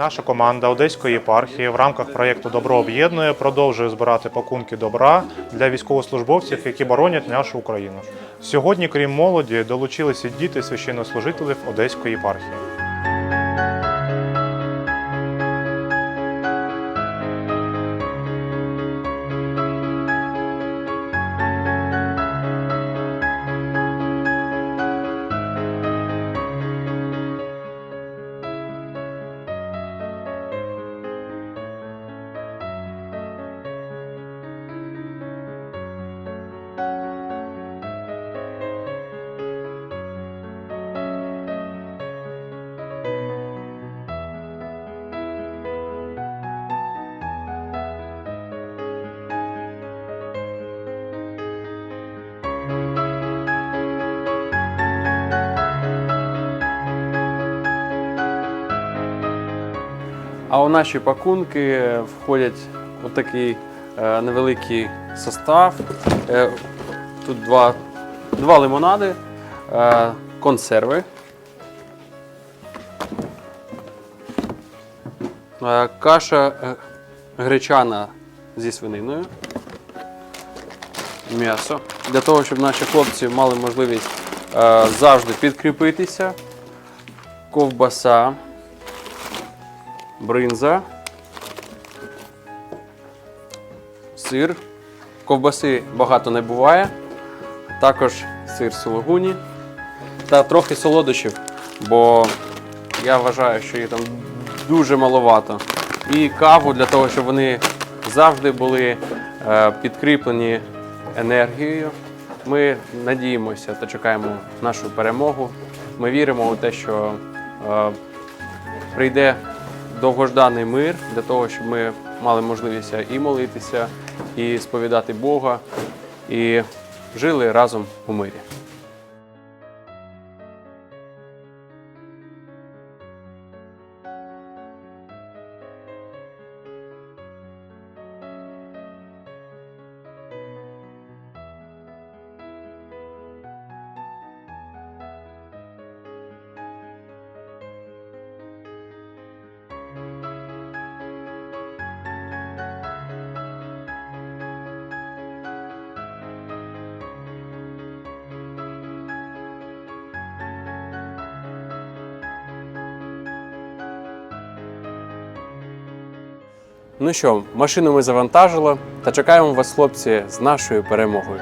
Наша команда Одеської єпархії в рамках проєкту Добро об'єднує продовжує збирати пакунки добра для військовослужбовців, які боронять нашу Україну. Сьогодні, крім молоді, долучилися діти священнослужителів Одеської єпархії. А у наші пакунки входять отакий е, невеликий состав. Е, тут два, два лимонади, е, консерви. Каша гречана зі свининою. М'ясо. Для того, щоб наші хлопці мали можливість е, завжди підкріпитися. Ковбаса бринза, сир. Ковбаси багато не буває. Також сир сулугуні та трохи солодощів, бо я вважаю, що їх там дуже маловато. І каву для того, щоб вони завжди були е, підкріплені енергією. Ми надіємося та чекаємо нашу перемогу. Ми віримо у те, що е, прийде довгожданий мир для того, щоб ми мали можливість і молитися, і сповідати Бога, і жили разом у мирі. Ну що, машину ми завантажили та чекаємо вас, хлопці, з нашою перемогою.